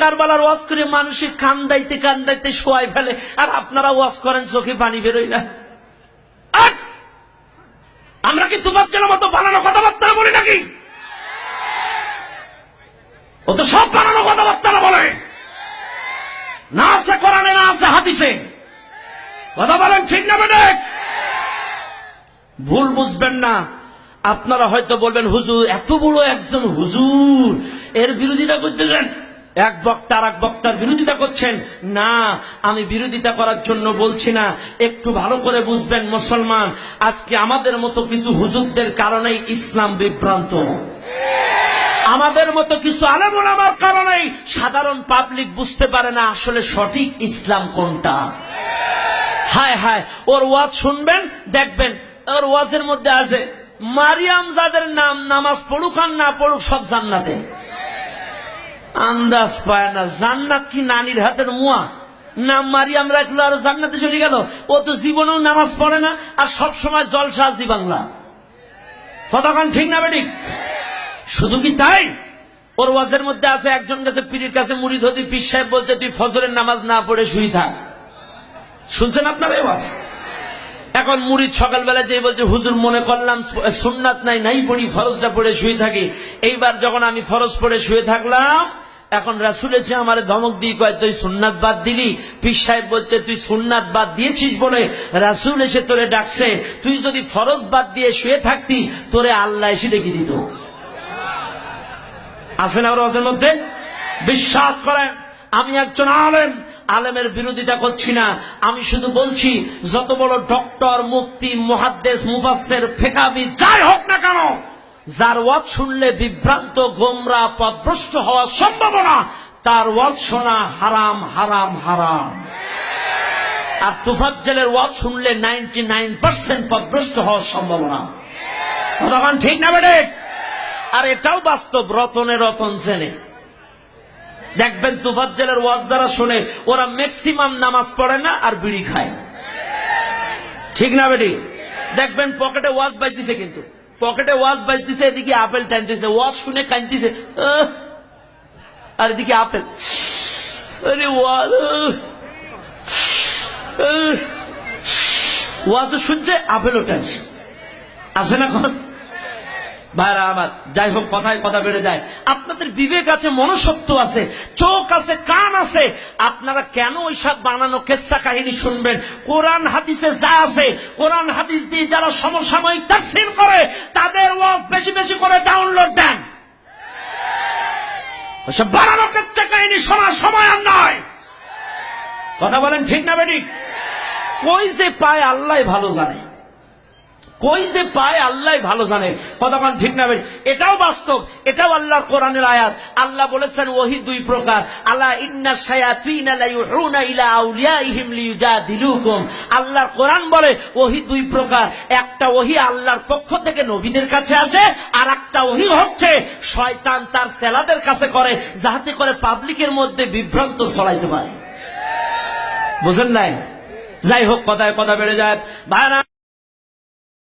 কারবালার ওয়াজ করে মানুষের কান্দাইতে কান্দাইতে শোয়াই ফেলে, আর আপনারা ওয়াজ করেন, চোখে পানি বেরোয় না। আমরা কি মতো বানানো কথাবার্তা বলি নাকি? ও তো সব বানানো কথাবার্তা বলে। না আছে কোরআনে, না আছে কথা বলেন ঠিক না বেটে ভুল বুঝবেন না। আপনারা হয়তো বলবেন, হুজুর, এত বড় একজন হুজুর। এর বিরোধিতা করতেছেন? এক বক্তা আর এক বক্তার বিরোধিতা করছেন? না, আমি বিরোধিতা করার জন্য বলছি না। একটু ভালো করে বুঝবেন মুসলমান, আজকে আমাদের মতো কিছু হুজুরদের কারণেই ইসলাম বিভ্রান্ত। আমাদের মতো কিছু আলেমন আমার কারণেই সাধারণ পাবলিক বুঝতে পারে না আসলে সঠিক ইসলাম কোনটা। হায় হায়, ওর ওয়াজ শুনবেন, দেখবেন, ওর ওয়াজের মধ্যে আছে, মারিয়াম যাদের নাম নামাজ পড়ুক আর না পড়ুক সব জান্নাতে। আন্দাজ পায় না। জান্নাত কি নানির হাতের মুয়া? নাম মারিয়াম রাখল আর জান্নাতে চলে গেল? ও তো জীবনেও নামাজ পড়ে না আর সব সময় জলসা আজি বাংলা। কতক্ষণ ঠিক না বেটি? শুধু কি তাই? ওর ওয়াজের মধ্যে আছে, একজন কাছে পীরের কাছে, মুড়ি ধরি পীর সাহেব বলছে, তুই ফজরের নামাজ না পড়ে শুই থাক। শুনছেন আপনারা এই ওয়াজ? এখন মুড়িদ সকালবেলা যে বলছে, হুজুর, মনে করলাম সুন্নাত নাই নাই পড়ি, ফরজটা পড়ে শুয়ে থাকি। এইবার যখন আমি ফরজ পড়ে শুয়ে থাকলাম এখন রাসুল এসে আমার ধমক দিয়ে কয়, তুই সুন্নাত বাদ দিলি? পীর সাহেব বলছে, তুই সুন্নাত বাদ দিয়েছিস বলে রাসুল এসে তোরে ডাকছে। তুই যদি ফরজ বাদ দিয়ে শুয়ে থাকতি, তোরে আল্লাহ এসে ডেকে দিত। আছে না ওর মধ্যে? বিশ্বাস করেন, আমি একজন আলেম। আলেমের বিরোধিতা করছি না। আমি শুধু বলছি, যত বড় ডক্টর, মুফতি মহাদ্দেশ মুফাসসির ফেকাবি যাই হোক না কেন যার ওয়াজ শুনলে বিভ্রান্ত, গোমরা পদভ্রষ্ট হওয়ার সম্ভাবনা, তার ওয়াজ শোনা হারাম হারাম হারাম। আর তুফাজ্জেলের ওয়াজ শুনলে নাইনটি নাইন পার্সেন্ট পদভ্রষ্ট হওয়ার সম্ভাবনা। তখন ঠিক না বেড়ে আর এটাও বাস্তব, রতনে রতন চেনে দেখবেন তুফাজ্জেলের ওয়াজ যারা শোনে, ওরা ম্যাক্সিমাম নামাজ পড়ে না আর বিড়ি খায় ঠিক না বেটি দেখবেন পকেটে ওয়াজ বাজতেছে কিন্তু। পকেটে ওয়াজ বাজতেছে, এদিকে আপেল টানতেছে ওয়াজ শুনে কানতেছে! আর এদিকে আপেল, আরে আহ! আহ! শুনছে, আপেলও টানছে আছে না ভাইরা আমার, যাই হোক, কথায় কথা বেড়ে যায়। আপনাদের বিবেক আছে মনসত্ব আছে, চোখ আছে, কান আছে। আপনারা কেন ওইসব বানানো কেসা কাহিনী শুনবেন? কোরআন হাদিসে যা আছে, কোরআন হাদিস দিয়ে যারা সমসাময়িক তাফসীর করে, তাদের ওয়াজ বেশি বেশি করে ডাউনলোড দেন। ওইসব বানানো কেসা কাহিনী শোনার সময় আর নয়। কথা বলেন ঠিক না বেটি কই যে পায়, আল্লাহ ভালো জানে। কই যে পায় আল্লাহ ভালো জানে কতক্ষণ ঠিক না এটাও বাস্তব, এটাও আল্লাহর কোরআনের আয়াত। আল্লাহ বলেছেন, ওহি দুই প্রকার। আল্লাহ আল্লাহর কোরআন বলে, ওহি দুই প্রকার। একটা ওহি আল্লাহর পক্ষ থেকে নবীদের কাছে আসে আর একটা ওহি হচ্ছে শয়তান তার সেলাদের কাছে করে, যাহাতে করে পাবলিকের মধ্যে বিভ্রান্ত ছড়াইতে পারে। বুঝেন নাই? যাই হোক, কথায় কথা বেড়ে যায়। ভাইরা